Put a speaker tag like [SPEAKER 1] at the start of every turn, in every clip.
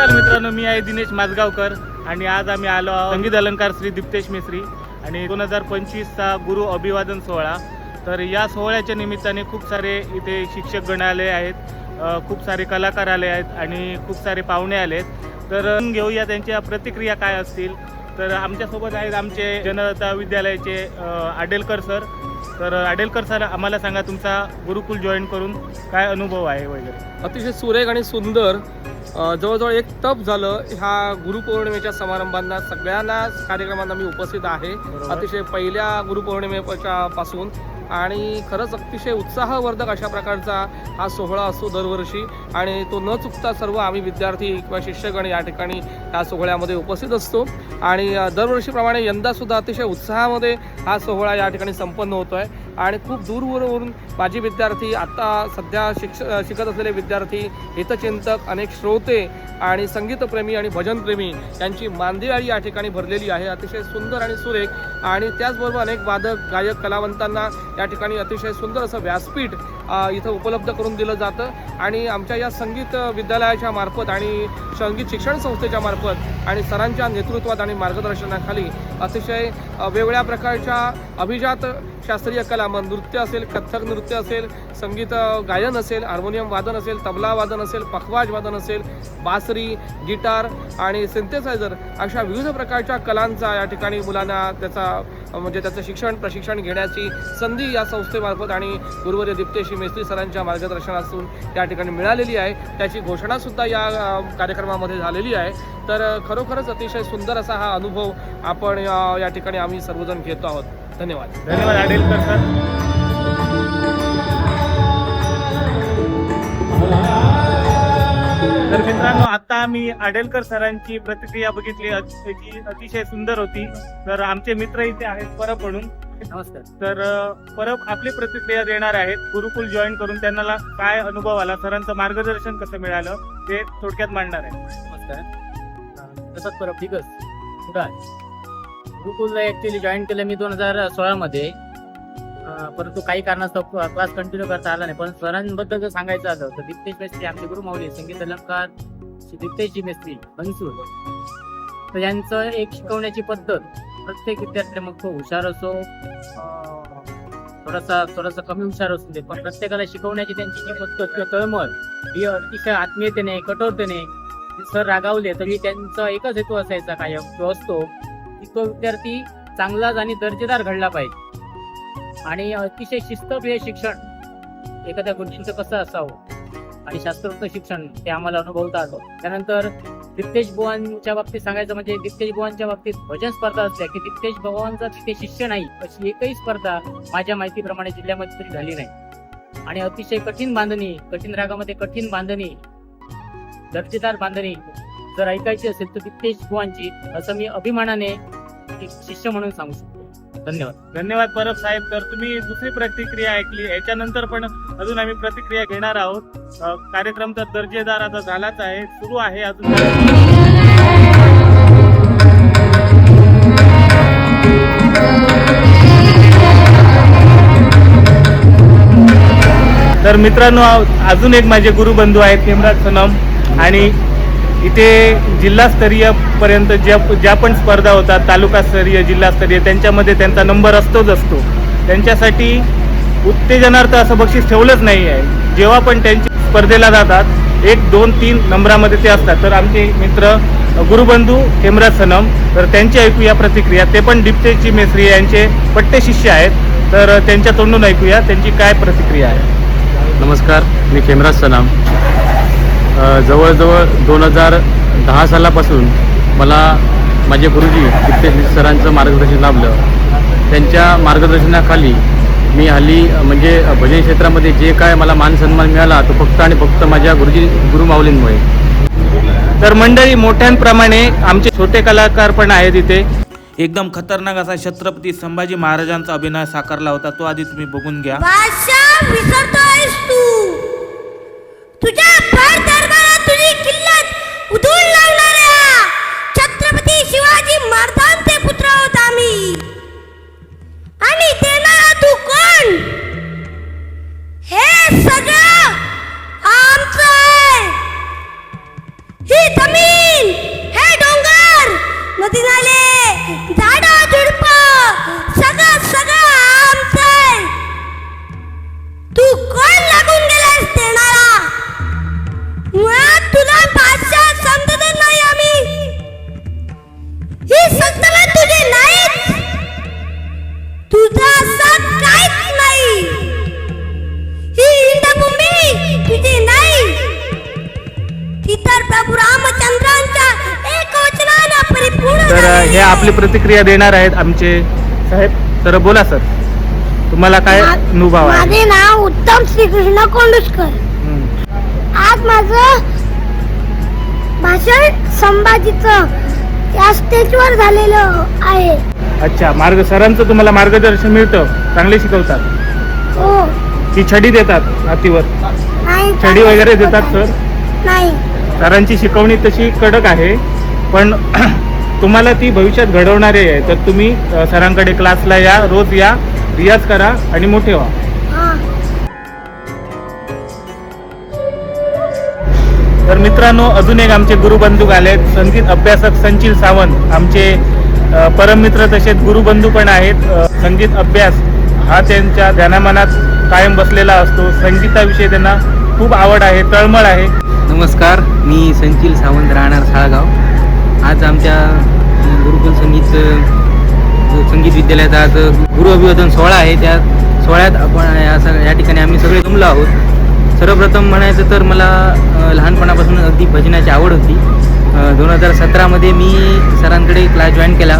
[SPEAKER 1] नमस्कार मित्रांनो मी आहे दिनेश माझगावकर आणि आज आम्ही आलो आहोत संगीत अलंकार श्री दीप्तेश मिश्री आणि दोन हजार पंचवीसचा गुरु अभिवादन सोहळा. तर या सोहळ्याच्या निमित्ताने खूप सारे इथे शिक्षक गण आले आहेत खूप सारे कलाकार आले आहेत आणि खूप सारे पाहुणे आले आहेत. तर घेऊया त्यांच्या प्रतिक्रिया काय असतील. तर आमच्यासोबत आहेत आमचे जनता विद्यालयाचे आडेलकर सर तर आडेलकर सर आम्हाला सांगा तुमचा गुरुकुल जॉईन करून काय अनुभव आहे वगैरे?
[SPEAKER 2] अतिशय सुरेख आणि सुंदर जवळजवळ एक तप झालं ह्या गुरुपौर्णिमेच्या समारंभांना. सगळ्यांना कार्यक्रमांना मी उपस्थित आहे. अतिशय पहिल्या गुरुपौर्णिमेच्या पासून आणि खरंच अतिशय उत्साहवर्धक अशा प्रकारचा हा सोहळा असतो दरवर्षी. आणि तो न चुकता सर्व आम्ही विद्यार्थी किंवा शिक्षकगण या ठिकाणी ह्या सोहळ्यामध्ये उपस्थित असतो. आणि दरवर्षीप्रमाणे यंदासुद्धा अतिशय उत्साहामध्ये हा सोहळा या ठिकाणी संपन्न होतो आहे आणि खूप दूरवरून माझे विद्यार्थी आत्ता सध्या शिक्ष शिकत असलेले विद्यार्थी हितचिंतक अनेक श्रोते आणि संगीतप्रेमी आणि भजनप्रेमी यांची मांदियाळी या ठिकाणी भरलेली आहे. अतिशय सुंदर आणि सुरेख आणि त्याचबरोबर अनेक वादक गायक कलावंतांना या ठिकाणी अतिशय सुंदर असं व्यासपीठ इथं उपलब्ध करून दिलं जातं. आणि आमच्या या संगीत विद्यालयाच्या मार्फत आणि संगीत शिक्षण संस्थेच्या मार्फत आणि सरांच्या नेतृत्वात आणि मार्गदर्शनाखाली अतिशय वेगळ्या वेगवेगळ्या प्रकारच्या अभिजात शास्त्रीय कला मग नृत्य असेल कथ्थक नृत्य असेल संगीत गायन असेल हार्मोनियम वादन असेल तबला वादन असेल पखवाज वादन असेल बासरी गिटार आणि सिंथेसायझर अशा विविध प्रकारच्या कलांचा या ठिकाणी मुलांना त्याचा म्हणजे त्याचं शिक्षण प्रशिक्षण घेण्याची संधी या संस्थेमार्फत आणि गुरुवर्य दिप्तेशी मेस्त्री सरांच्या मार्गदर्शनातून या ठिकाणी मिळालेली आहे. त्याची घोषणासुद्धा या कार्यक्रमामध्ये झालेली आहे. तर खरोखरच अतिशय सुंदर असा हा अनुभव आपण या ठिकाणी आम्ही सर्वजण घेतो आहोत. धन्यवाद.
[SPEAKER 1] धन्यवाद आडेलकर सर. तर मित्रांनो आता आम्ही आडेलकर सरांची प्रतिक्रिया बघितली. जी अतिशय सुंदर होती. तर आमचे मित्र इथे आहेत परब म्हणून.
[SPEAKER 3] नमस्कार.
[SPEAKER 1] तर परब आपली प्रतिक्रिया देणार आहेत. गुरुकुल जॉईन करून त्यांना काय अनुभव आला? सरांचं मार्गदर्शन कसं मिळालं? ते थोडक्यात मांडणार आहे.
[SPEAKER 3] नमस्कार. तसंच परत ठीकच कुठं आहे? गुरुकुलला ॲक्च्युली जॉईन केलं मी दोन हजार सोळामध्ये. परंतु काही कारणास्तव क्लास कंटिन्यू करता आला नाही. पण सरांबद्दल जर सांगायचं झालं तर दिप्तेश मेस्त्री आमचे गुरु माऊली संगीत अलंकार श्री दिप्तेशजी मेस्त्री बनसूर. तर यांचं एक शिकवण्याची पद्धत प्रत्येक विद्यार्थी मग तो हुशार असो थोडासा थोडासा कमी हुशार असू दे. पण प्रत्येकाला शिकवण्याची त्यांची जी पद्धत किंवा तळमळ ही अतिशय आत्मीयतेने कठोरतेने सर रागावले तरी त्यांचा एकच हेतू असायचा कायम तो असतो की तो विद्यार्थी चांगलाच आणि दर्जेदार घडला पाहिजे. आणि अतिशय शिस्तप्रिय शिक्षण एखाद्या गोष्टींचं कसं असावं? आणि शास्त्रोक्त शिक्षण ते आम्हाला अनुभवता आलं. त्यानंतर दिप्तेश बुवांच्या बाबतीत सांगायचं म्हणजे दिप्तेश बुवांच्या बाबतीत भजन स्पर्धा असल्या की दिप्तेश भगवानचा तिथे शिष्य नाही अशी एकही स्पर्धा माझ्या माहितीप्रमाणे जिल्ह्यामध्ये तरी झाली नाही. आणि अतिशय कठीण बांधणी कठीण रागामध्ये कठीण बांधणी दर्जेदार बांधणी जर ऐकायची असेल तर दिप्तेश बुवांची असं मी अभिमानाने एक शिष्य म्हणून सांगू शकतो. धन्यवाद.
[SPEAKER 1] धन्यवाद परब साहेब. तर तुम्ही दुसरी प्रतिक्रिया ऐकली. याच्यानंतर पण अजून आम्ही प्रतिक्रिया घेणार आहोत. कार्यक्रम तर दर्जेदार आता झालाच आहे. सुरू आहे अजून. तर मित्रांनो अजून एक माझे गुरुबंधू आहेत हेमराज सनम आणि इथे जिल्हास्तरीय पर्यंत ज्या ज्या पण स्पर्धा होतात तालुकास्तरीय जिल्हास्तरीय त्यांच्यामध्ये त्यांचा नंबर असतोच असतो. त्यांच्यासाठी उत्तेजनार्थ असं बक्षीस ठेवलंच नाही आहे. जेव्हा पण त्यांची स्पर्धेला जातात एक दोन तीन नंबरामध्ये ते असतात. तर आमचे मित्र गुरुबंधू हेमराज सनम तर त्यांची ऐकूया प्रतिक्रिया. ते पण डिप्टेची मेसरी यांचे पट्टे शिष्य आहेत. तर त्यांच्या तोंडून ऐकूया त्यांची काय प्रतिक्रिया आहे.
[SPEAKER 4] नमस्कार मी खेमराज सनम. जवळजवळ दोन हजार दहा सालापासून मला माझे गुरुजी दिप्तेश सरांचं मार्गदर्शन लाभलं. त्यांच्या मार्गदर्शनाखाली मी हल्ली म्हणजे भजन क्षेत्रामध्ये जे काय मला मान सन्मान मिळाला तो फक्त आणि फक्त माझ्या गुरुजी गुरुमाऊलींमुळे
[SPEAKER 1] तर मंडळी मोठ्यांप्रमाणे आमचे छोटे कलाकार पण आहेत इथे. एकदम खतरनाक असा छत्रपती संभाजी महाराजांचा अभिनय साकारला होता तो आधी तुम्ही बघून घ्या.
[SPEAKER 5] उधळून लावणाऱ्या
[SPEAKER 1] प्रतिक्रिया देणार आहेत आमचे साहेब. तर बोला सर. तुम्हाला काय अनुभव आहे?
[SPEAKER 5] माझे नाव उत्तम श्रीकृष्ण कोंडुसकर
[SPEAKER 1] हम्म.
[SPEAKER 5] आज माझं भाषण संभाजीचं या स्टेजवर झालेलं आहे.
[SPEAKER 1] अच्छा मार्ग सरांचं तुम्हाला मार्गदर्शन मिळतं. चांगले शिकवतात.
[SPEAKER 5] हो.
[SPEAKER 1] की छडी देतात हातीवर.
[SPEAKER 5] नाही
[SPEAKER 1] छडी वगैरे देतात सर?
[SPEAKER 5] नाही.
[SPEAKER 1] सरांची शिकवणी तशी कडक आहे पण तुम्हाला ती भविष्यात घडवणारी आहे. तर तुम्ही सरांकडे क्लासला या रोज या रियाज करा आणि मोठे व्हा. तर मित्रांनो अजून एक आमचे गुरुबंधू आले आहेत संगीत अभ्यासक संचिल सावंत. आमचे परममित्र तसेच गुरुबंधू पण आहेत. संगीत अभ्यास हा त्यांच्या ध्यानामनात कायम बसलेला असतो. संगीताविषयी त्यांना खूप आवड आहे तळमळ आहे.
[SPEAKER 6] नमस्कार. मी संचिल सावंत राहणार साळगाव. आज आमच्या गुरुकुल संगीत संगीत विद्यालयाचा आज गुरु अभिवादन सोहळा आहे. त्या सोहळ्यात आपण या ठिकाणी आम्ही सगळे जमलो आहोत. सर्वप्रथम म्हणायचं तर मला लहानपणापासून अगदी भजनाची आवड होती. दोन हजार सतरामध्ये मी सरांकडे क्लास जॉईन केला.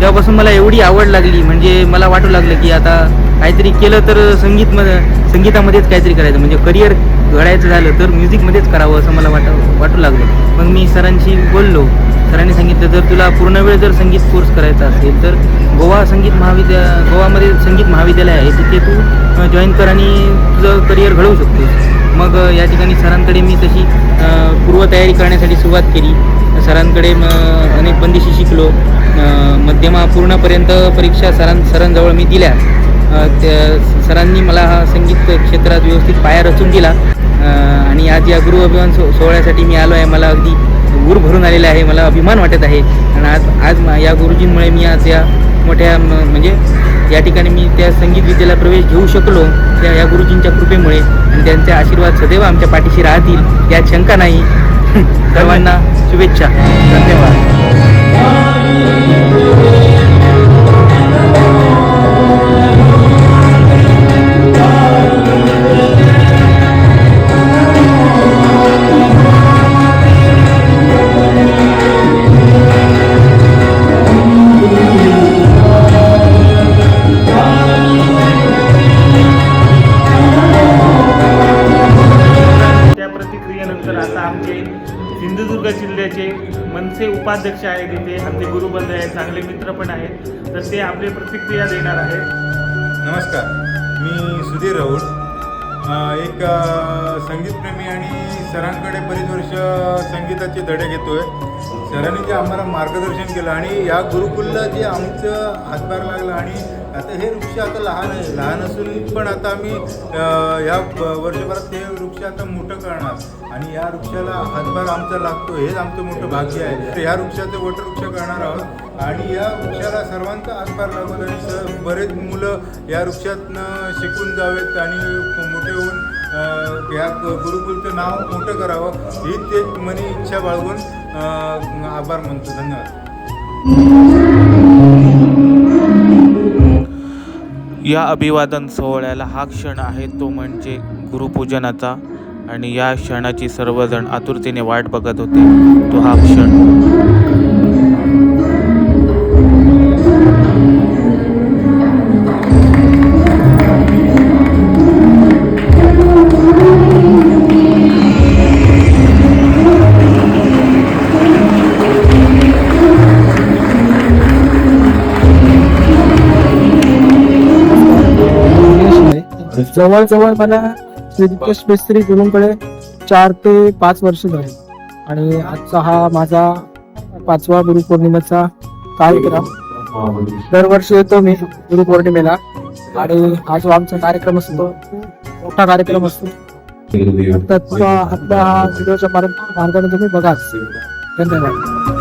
[SPEAKER 6] तेव्हापासून मला एवढी आवड लागली. म्हणजे मला वाटू लागलं की आता काहीतरी केलं तर संगीतमध्ये संगीतामध्येच काहीतरी करायचं. म्हणजे करिअर घडायचं झालं तर म्युझिकमध्येच करावं असं मला वाट वाटू लागलं. मग मी सरांशी बोललो. सरांनी सांगितलं जर तुला पूर्ण वेळ जर संगीत कोर्स करायचा असेल तर गोवा संगीत महाविद्या गोवामध्ये संगीत महाविद्यालय आहे तिथे तू जॉईन कर आणि तुझं करिअर घडवू शकतोस. मग या ठिकाणी सरांकडे मी तशी पूर्वतयारी करण्यासाठी सुरुवात केली. सरांकडे म, अनेक बंदिशी शिकलो. मध्यमा पूर्णपर्यंत परीक्षा सरां सरांजवळ मी दिल्या. त्या सरांनी मला हा संगीत क्षेत्रात व्यवस्थित पाया रचून दिला. आणि आज या गुरु अभिमान सो सोहळ्यासाठी मी आलो आहे. मला अगदी गुर भरून आलेलं आहे मला अभिमान वाटत आहे. आणि आज आज मा- या गुरुजींमुळे मी आज या मोठ्या म- म्हणजे या ठिकाणी मी त्या संगीत विद्येला प्रवेश घेऊ शकलो त्या या गुरुजींच्या कृपेमुळे. आणि त्यांचे आशीर्वाद सदैव आमच्या पाठीशी राहतील यात शंका नाही. सर्वांना शुभेच्छा.
[SPEAKER 1] धन्यवाद. उपाध्यक्ष आहेत तिथे आमचे गुरुबंध आहेत चांगले मित्र पण आहेत. तर ते आपली प्रतिक्रिया देणार आहेत.
[SPEAKER 7] नमस्कार मी सुधीर राऊत. एक संगीतप्रेमी आणि सरांकडे बरीच वर्ष संगीताचे धडे घेतो आहे सरांनी जे आम्हाला मार्गदर्शन केलं आणि या गुरुकुलला जे आमचं हातभार लागला आणि आता हे वृक्ष आता लहान आहे लहान असून पण आता आम्ही ह्या या वर्षभरात हे वृक्ष आता मोठं करणार. आणि या वृक्षाला हातभार आमचा लागतो हेच आमचं मोठं भाग्य आहे. तर या वृक्षाचं वटवृक्ष करणार आहोत. आणि या वृक्षाला सर्वांचा हातभार लागत आणि सर बरेच मुलं या वृक्षातनं शिकून जावेत आणि मोठे होऊन या गुरुकुलचं नाव मोठं करावं ही ते मनी इच्छा बाळगून आभार मानतो. धन्यवाद.
[SPEAKER 8] या अभिवादन सोहळ्याला हा क्षण आहे तो म्हणजे गुरुपूजनाचा. आणि या क्षणाची सर्वजण आतुरतेने वाट बघत होते. तो हा क्षण.
[SPEAKER 9] जवळ जवळ मला श्रीकृष्ण मिस्त्री गुरुंकडे चार ते पाच वर्ष झाले. आणि आजचा हा माझा पाचवा गुरुपौर्णिमेचा कार्यक्रम. दरवर्षी येतो मी गुरुपौर्णिमेला. आणि हा जो आमचा कार्यक्रम असतो मोठा कार्यक्रम असतो तर तो हा व्हिडिओच्या मार्गाने तुम्ही बघाच धन्यवाद.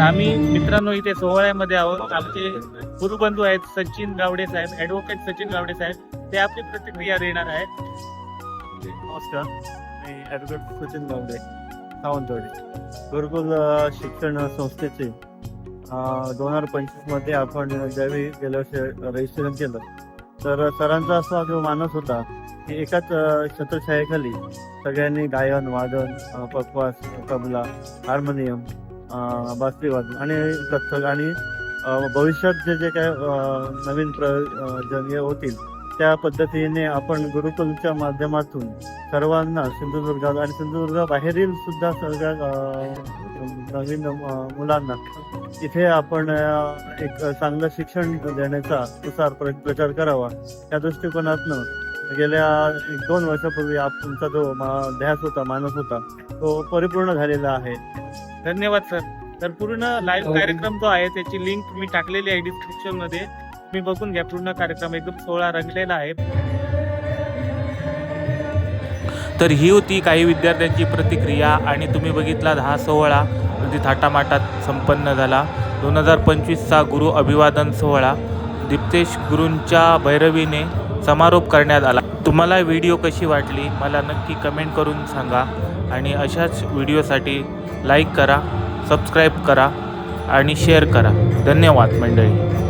[SPEAKER 1] आम्ही मित्रांनो इथे सोहळ्यामध्ये आहोत. आमचे गुरुबंधू आहेत सचिन गावडे साहेब ऍडव्होकेट सचिन गावडे साहेब. ते आपली प्रतिक्रिया देणार आहेत. नमस्कार. मी ऍडव्होकेट सचिन गावडे
[SPEAKER 10] सावंतवाडी. गुरुकुल अ, शिक्षण संस्थेचे दोन हजार पंचवीसमध्ये आपण ज्यावेळी गेल्या वर्षी रजिस्ट्रेशन केलं तर सरांचा असा जो मानस होता की एकाच अ, सगळ्यांनी गायन वादन अ, तबला हार्मोनियम अ, आणि कथ्थक आणि भविष्यात जे जे काय नवीन प्रयोजन होतील त्या पद्धतीने आपण गुरुकुलच्या माध्यमातून सर्वांना सिंधुदुर्गात आणि सिंधुदुर्गाबाहेरील सुद्धा सगळ्या नवीन मुलांना इथे आपण एक चांगलं शिक्षण देण्याचा प्रसार प्र- प्रचार करावा. या दृष्टिकोनातनं गेल्या एक दोन वर्षापूर्वी आप तुमचा जो मा- ध्यास होता मानस होता तो परिपूर्ण झालेला आहे.
[SPEAKER 1] धन्यवाद सर तर पूर्ण लाईव्ह कार्यक्रम जो आहे त्याची लिंक मी टाकलेली आहे डिस्क्रिप्शनमध्ये. तुम्ही बघून घ्या पूर्ण कार्यक्रम एकदम सोहळा रंगलेला आहे.
[SPEAKER 8] तर ही होती काही विद्यार्थ्यांची प्रतिक्रिया आणि तुम्ही बघितला हा सोहळा अगदी थाटामाटात संपन्न झाला. दोन हजार पंचवीसचा गुरु अभिवादन सोहळा. दीप्तेश गुरूंच्या भैरवीने समारोप करण्यात आला. तुम्हाला व्हिडिओ कशी वाटली? मला नक्की कमेंट करून सांगा. आणि अशाच व्हिडिओसाठी लाईक करा सबस्क्राईब करा आणि शेअर करा. धन्यवाद मंडळी.